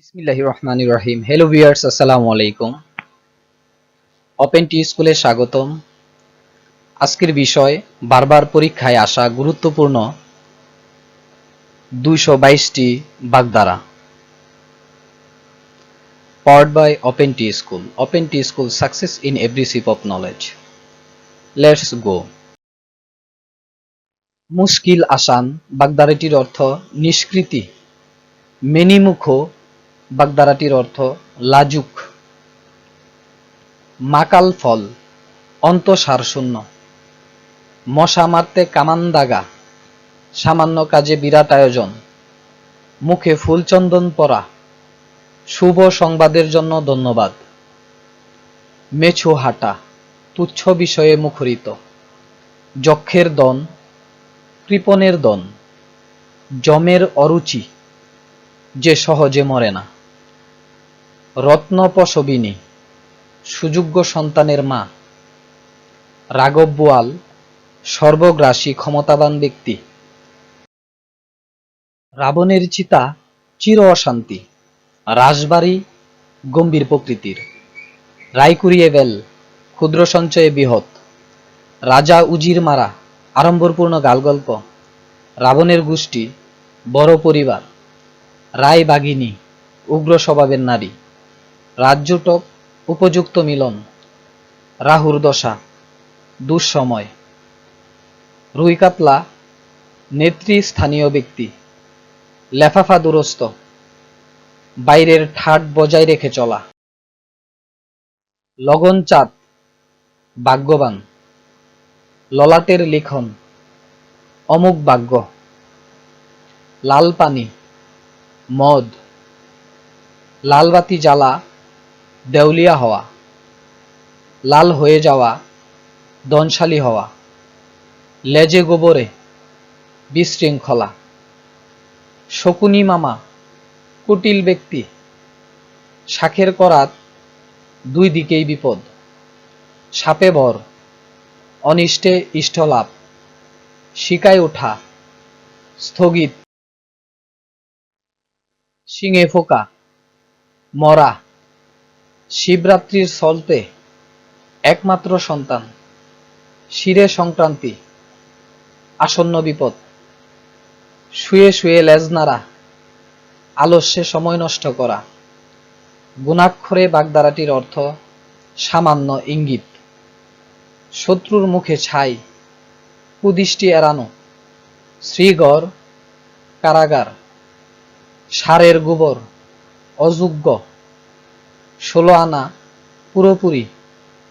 বিসমিল্লাহির রহমানির রহিম hello viewers আসসালামু আলাইকুম ওপেন টি স্কুলে স্বাগতম আজকের বিষয়, বারবার পরীক্ষায় আসা গুরুত্বপূর্ণ দুইশো বাইশটি বাগধারা powered by Open T School. Open T School success in every sip of knowledge. Let's go. মুশকিল আসান বাগদারাটির অর্থ নিষ্কৃতি মেনিমুখ বাগদারাটির অর্থ লাজুক। মাকাল ফল অন্তঃসার শূন্য মশা মারতে কামান দাগা, সামান্য কাজে বিরাট আয়োজন। মুখে ফুলচন্দন পরা, শুভ সংবাদের জন্য ধন্যবাদ। মেছু হাঁটা, তুচ্ছ বিষয়ে মুখরিত। যক্ষের দন, কৃপণের দন, জমের অরুচি, যে সহজে মরে না। রত্নপশবিনী, সুযোগ্য সন্তানের মা। রাঘব বোয়াল, সর্বগ্রাসী ক্ষমতাবান ব্যক্তি। রাবণের চিতা চির অশান্তি, রাজবাড়ি গম্ভীর প্রকৃতির। রাইকুরিয়েবেল ক্ষুদ্র সঞ্চয়ে বৃহৎ। রাজা উজির মারা, আড়ম্বরপূর্ণ গালগল্প। রাবণের গোষ্ঠী, বড় পরিবার। রায় বাঘিনী, উগ্র স্বভাবের নারী। রাজ্যটক উপযুক্ত মিলন। রাহুর দশা, দুঃসময়। রুই কাতলা, নেত্রী স্থানীয় ব্যক্তি। লেফাফা দুরস্ত। বাইরের ঠাট বজায় রেখে চলা। লগন চাঁদ, ভাগ্যবান। ললাটের লিখন, অমুক ভাগ্য। লাল পানি, মদ। লালবাতি জ্বালা দেউলিয়া হওয়া, লাল হয়ে যাওয়া, দনশালী হওয়া, লেজে গোবরে বিশৃঙ্খলা। শকুনি মামা, কুটিল ব্যক্তি, শাখের করাত দুই দিকেই বিপদ। সাপে ভর অনিষ্টে ইষ্টলাভ, শিকায় ওঠা, স্থগিত। শিঙে ফোকা, মরা শিবরাত্রির সলতে একমাত্র সন্তান, শিরে সংক্রান্তি, আসন্ন বিপদ। শুয়ে শুয়ে লেজনারা আলস্যে সময় নষ্ট করা। গুণাক্ষরে বাগদারাটির অর্থ সামান্য ইঙ্গিত। শত্রুর মুখে ছাই, কুদৃষ্টি এড়ানো। শ্রীগড়, কারাগার, সারের গোবর, অযোগ্য। ষোলো আনা, পুরোপুরি।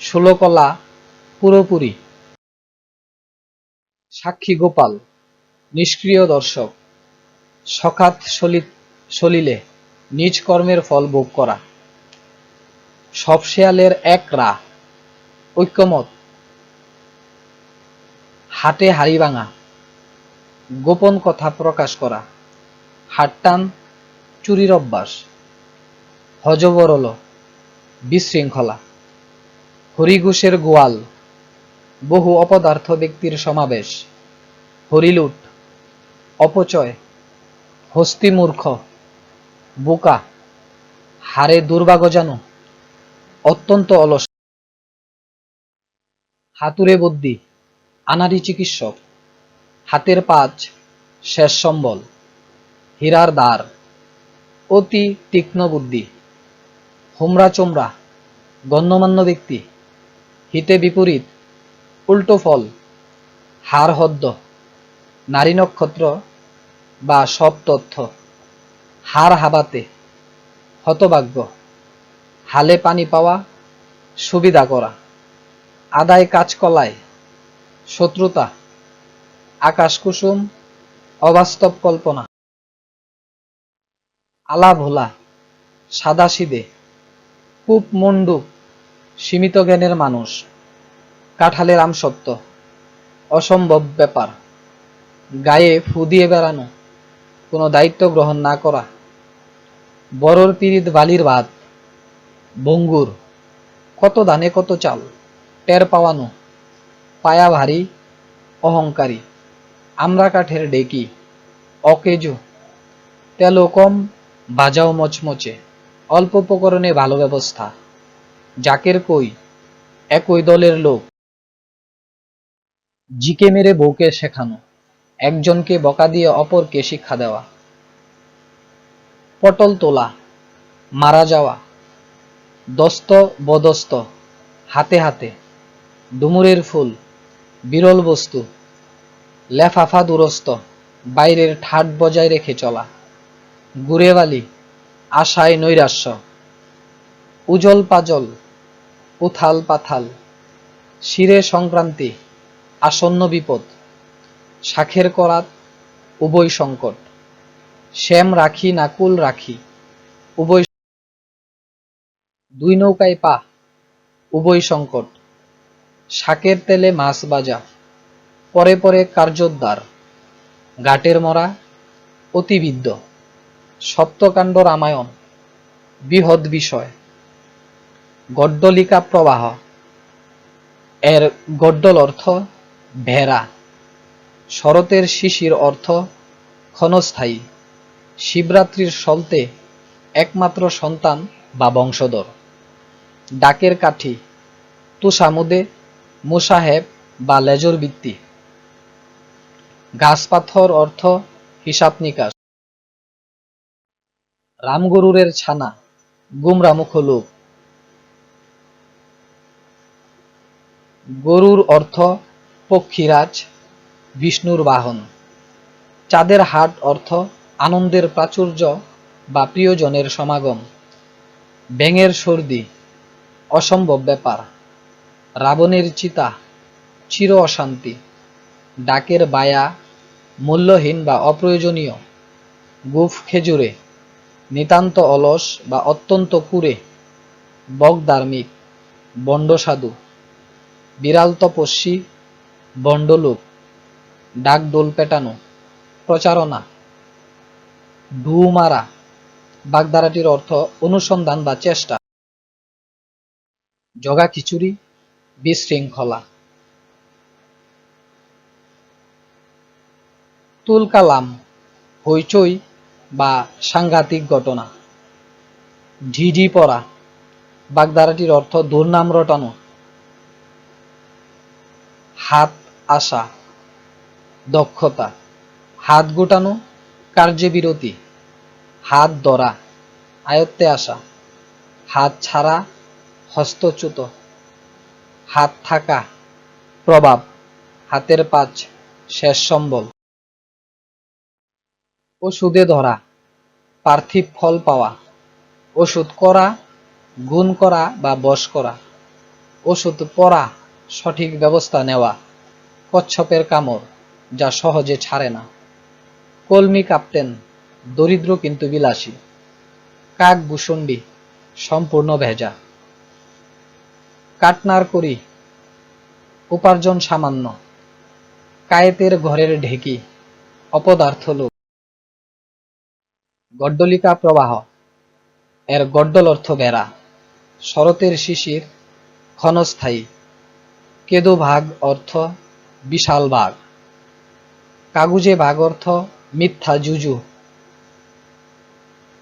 ষোলো কলা, পুরোপুরি। সাক্ষী গোপাল, নিষ্ক্রিয় দর্শক। সখাত সলিলে নিজ কর্মের ফল ভোগ করা। সব শেয়ালের এক রা, ঐক্যমত। হাটে হাড়ি ভাঙা, গোপন কথা প্রকাশ করা। হাটটান চুরির অভ্যাস। হজবরল বিশৃঙ্খলা। হরিঘোষের গোয়াল, বহু অপদার্থ ব্যক্তির সমাবেশ, হরিলুট, অপচয়, হস্তিমূর্খ, বোকা, হারে দুর্ভাগ্য জানো অত্যন্ত অলস হাতুরে বুদ্ধি আনারি চিকিৎসক, হাতের পাঁচ, শেষ সম্বল, হীরার দ্বার, অতি তীক্ষ্ণ বুদ্ধি। হোমরা চোমরা গণ্যমান্য ব্যক্তি, হিতে বিপরীত, উল্টো ফল হার হদ্দ, নারী নক্ষত্র বা সব তথ্য হার হাবাতে, হতভাগ্য, হালে পানি পাওয়া, সুবিধা করা, আদায় কাজকলায় শত্রুতা, আকাশ কুসুম, অবাস্তব কল্পনা আলা ভোলা সাদা সিদে কূপ মন্ডুক সীমিত জ্ঞানের মানুষ। কাঁঠালের আমসত্ব অসম্ভব ব্যাপার। গায়ে ফু দিয়ে বেড়ানো, কোনো দায়িত্ব গ্রহণ না করা। বড়র পিরিত বালির ভাত, বঙ্গুর, কত দানে কত চাল, টের পাওয়ানো, পায়া ভারী, অহংকারী। আমরা কাঠের ডেকি অকেজো তেলো কম, বাজাও মচমচে। অল্প উপকরণে ভালো ব্যবস্থা। জাকের কই? একই দলের লোক। জিকে মেরে বউকে শেখানো। একজনকে বকা দিয়ে অপরকে শিক্ষা দেওয়া। পটল তোলা। মারা যাওয়া। দস্ত বদস্ত। হাতে হাতে। ডুমুরের ফুল। বিরল বস্তু। লেফাফা দুরস্ত। বাইরের ঠাট বজায় রেখে চলা। গুরেবালি আশায় নৈরাশ্য। উজল পাজল, উথাল পাথাল, শিরে সংক্রান্তি, আসন্ন বিপদ, শাখের করাত, উভয় সংকট। শ্যাম রাখি, নাকুল রাখি, উভয় দুই নৌকায় পা, উভয় সংকট। শাকের তেলে মাছ বাজা পরে পরে কার্যোদ্ধার গাটের মরা অতিবিদ্য সপ্তকাণ্ড রামায়ণ, বৃহৎ বিষয়। গড্ডলিকা প্রবাহ। এর গড্ডল অর্থ ভেড়া। শরতের শিশির অর্থ ক্ষণস্থায়ী। শিবরাত্রির সলতে একমাত্র সন্তান বা বংশধর। ডাকের কাঠি, তুষামুদে, মুসাহেব বা লেজর বৃত্তি গাছ পাথর অর্থ হিসাব নিকাশ। রামগরুরের ছানা, গুমরামুখ লোক। গরুর অর্থ পক্ষীরাজ, বিষ্ণুর বাহন। চাঁদের হাট অর্থ আনন্দের প্রাচুর্য বা প্রিয়জনের সমাগম। ব্যাঙের সর্দি, অসম্ভব ব্যাপার। রাবণের চিতা, চির অশান্তি। ডাকের বায়া, মূল্যহীন বা অপ্রয়োজনীয়। গুফ খেজুরে নিতান্ত অলস বা অত্যন্ত কুরে বিড়াল তপস্বী বন্ডলোক ডাক দোল পেটানো, প্রচারণা ডু মারা বাগধারাটির অর্থ অনুসন্ধান বা চেষ্টা, জগা খিচুড়ি, বিশৃঙ্খলা। তুলকালাম হইচই বা সাংঘাতিক ঘটনা। ঢিঢি পড়া বাগধারাটির অর্থ দুর্নাম রটানো। হাত আসা, দক্ষতা, হাত গোটানো কার্যে বিরতি হাত ধরা, আয়ত্তে আসা। হাত ছাড়া, হস্তচ্যুত। হাত থাকা, প্রভাব, হাতের পাঁচ, শেষ সম্বল। ওষুধে ধরা, পার্থিব ফল পাওয়া, ওষুধ করা, গুণ করা বা বশ করা, ওষুধ পড়া সঠিক ব্যবস্থা নেওয়া, কচ্ছপের কামড় যা সহজে ছাড়ে না। কলমি কাপ্তেন, দরিদ্র কিন্তু বিলাসী, কাক ভূষণ্ডী সম্পূর্ণ ভেজা। কাটনার করি, উপার্জন সামান্য, কায়েতের ঘরের ঢেকি, অপদার্থ লোক। গড্ডলিকা প্রবাহ। এর গড্ডল অর্থ বেড়া। শরতের শিশির, ক্ষণস্থায়ী। কেদো ভাগ অর্থ বিশাল বাঘ। কাগুজে ভাগ অর্থ মিথ্যা জুজু।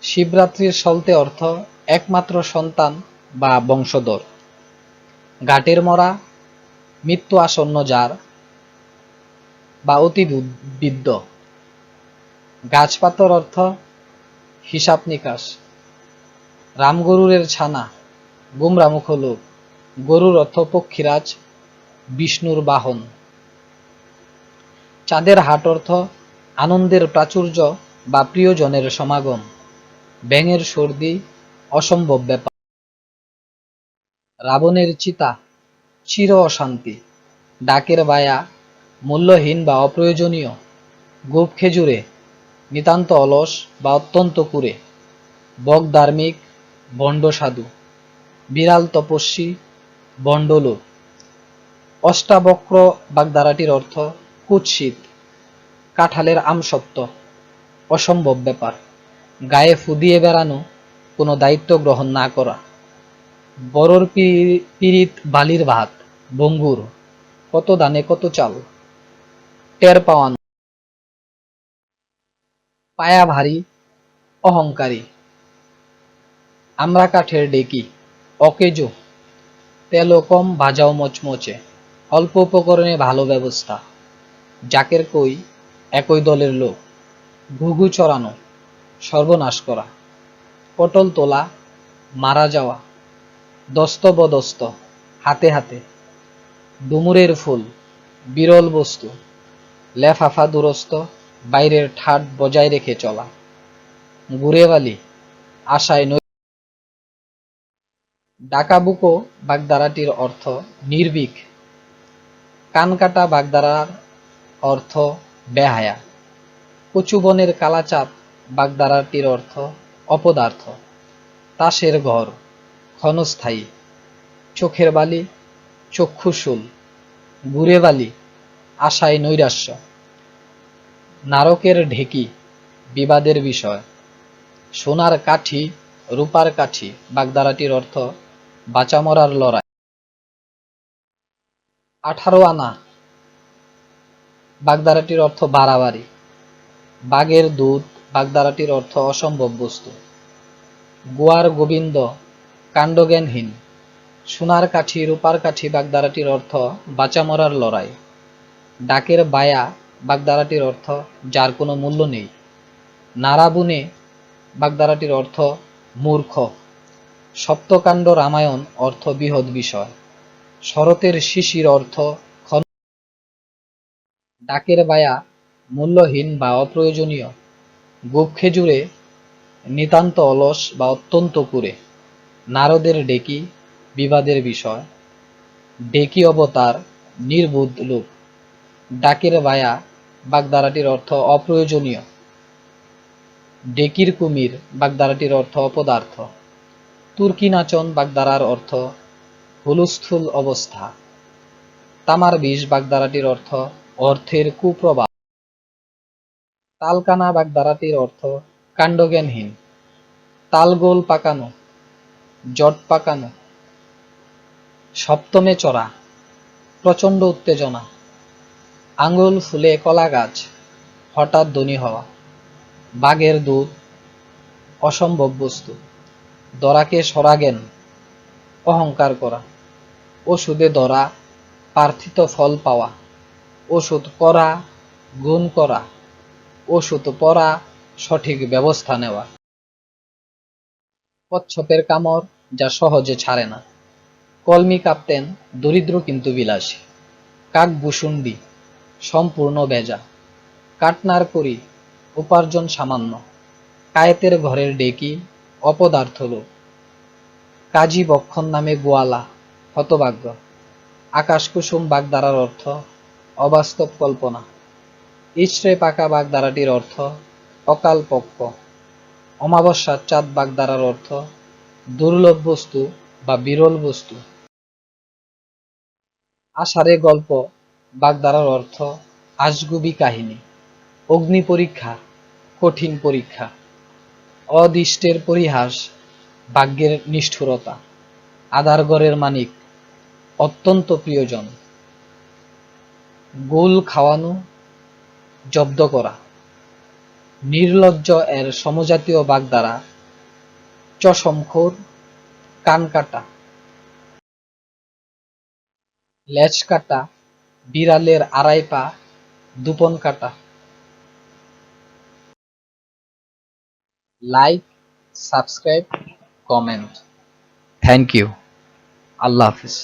শিবরাত্রির সলতে অর্থ একমাত্র সন্তান বা বংশধর। গাটের মরা, মৃত্যু আসন্ন যার বা অতি বিদ্য গাছপাতর অর্থ হিসাব নিকাশ। রামগরুরের ছানা গুমরামুখ লোক, গরুর অর্থ পক্ষীরাজ বিষ্ণুর বাহন। চাঁদের হাট অর্থ আনন্দের প্রাচুর্য বা প্রিয়জনের সমাগম। ব্যাঙের সর্দি, অসম্ভব ব্যাপার। রাবণের চিতা, চির অশান্তি। ডাকের বায়া, মূল্যহীন বা অপ্রয়োজনীয়। গোপ খেজুরে নিতান্ত অলস বা অত্যন্ত কুরে। বক ধার্মিক, বন্ড সাধু। বিড়াল তপস্বী বন্ডলোক অষ্টাবক্র বাগধারাটির অর্থ কুৎসিত, কাঁঠালের আমসত্ব অসম্ভব ব্যাপার। গায়ে ফুদিয়ে বেড়ানো, কোনো দায়িত্ব গ্রহণ না করা। বড়র পীড়িত বালির ভাত, বঙ্গুর, কত দানে কত চাল। টের পাওয়ানো। পায়া ভারী অহংকারী। আমরা কাঠের ডেকি, অকেজো তেলও কম ভাজাও মচমচে, অল্প উপকরণে ভালো ব্যবস্থা। জাকের কই, একই দলের লোক। ঘুঘু চড়ানো, সর্বনাশ করা। পটল তোলা, মারা যাওয়া। দস্ত বদস্ত হাতে হাতে। ডুমুরের ফুল, বিরল বস্তু। লেফাফা দুরস্ত বাইরের ঠাট বজায় রেখে চলা। গুরেবালি আশায় ডাকাবুকো বাগদারাটির অর্থ নির্ভীক। কানকাটা বাগদারার অর্থ বেহায়া। কচুবনের কালাচাপ বাগদারাটির অর্থ অপদার্থ। তাসের ঘর, ক্ষণস্থায়ী। চোখের বালি, চক্ষুশূল। গুড়ে বালি আশায় নৈরাশ্য। নারকের ঢেকি, বিবাদের বিষয়। সোনার কাঠি, রূপার কাঠি, বাগদারাটির অর্থ বাঁচামরার লড়াই। আঠারো আনা, বাগদারাটির অর্থ বাড়াবাড়ি। বাঘের দুধ, বাগদারাটির অর্থ অসম্ভব বস্তু। গোয়ার গোবিন্দ, কাণ্ডজ্ঞানহীন। সোনার কাঠি, রূপার কাঠি, বাগদারাটির অর্থ বাঁচামরার লড়াই। ডাকের বায়া বাগদারাটির অর্থ যার কোনো মূল্য নেই। নারাবুনে বাগদারাটির অর্থ মূর্খ। সপ্তকাণ্ড রামায়ণ অর্থ বৃহৎ বিষয়। শরতের শিশির অর্থ ক্ষণ। ডাকের বায়া মূল্যহীন বা অপ্রয়োজনীয়। গোপ খেজুরে নিতান্ত অলস বা অত্যন্ত কুরে নারদের ডেকি বিবাদের বিষয়। ডেকি অবতার নির্বুধ লোক। ডাকের বায়া বাগদারাটির অর্থ অপ্রয়োজনীয়। ডেকির কুমির বাগদারাটির অর্থ অপদার্থ। তুর্কি নাচন বাগদারার অর্থ হুলস্থুল অবস্থা। তামার বিষ বাগদারাটির অর্থ অর্থের কুপ্রভাব তালকানা বাগদারাটির অর্থ কাণ্ডজ্ঞানহীন। তালগোল পাকানো, জট পাকানো। সপ্তমে চড়া, প্রচণ্ড উত্তেজনা। আঙুল ফুলে কলা গাছ, হঠাৎ ধনী হওয়া, বাঘের দুধ, অসম্ভব বস্তু, দরাকে সরাগেন অহংকার করা, ওষুধে ধরা প্রার্থিত ফল পাওয়া, ওষুধ করা গুণ করা, ওষুধ পরা, সঠিক ব্যবস্থা নেওয়া। কচ্ছপের কামড় যা সহজে ছাড়ে না। কলমি কাপ্তেন, দরিদ্র কিন্তু বিলাসী। কাক বুসুন্ডি সম্পূর্ণ বেজা কাটনার করি, উপার্জন সামান্য। কায়েতের ঘরের ডেকি অপদার্থ লোক কাজী বক্ষণ নামে গোয়ালা, হতভাগ্য। আকাশকুসুম বাগদারার অর্থ, অবাস্তব কল্পনা। ইচড়ে পাকা বাগদারাটির অর্থ, অকাল পক্ষ অমাবস্যার চাঁদ বাগদারার অর্থ, দুর্লভ বস্তু বা বিরল বস্তু। আষাঢ়ে গল্প বাগদারার অর্থ আজগুবি কাহিনী। অগ্নি পরীক্ষা, কঠিন পরীক্ষা, অদিষ্টের পরিহাস, ভাগ্যের নিষ্ঠুরতা, আদারগড়ের মানিক, অত্যন্ত প্রিয়জন। গোল খাওয়ানো, জব্দ করা। নির্লজ্জ এর সমজাতীয় বাগদারা, চশমখোর, কান কাটা। লেজ কাটা বিড়ালের আড়াই পা দুপন কাটা। Like subscribe comment thank you Allah Hafiz.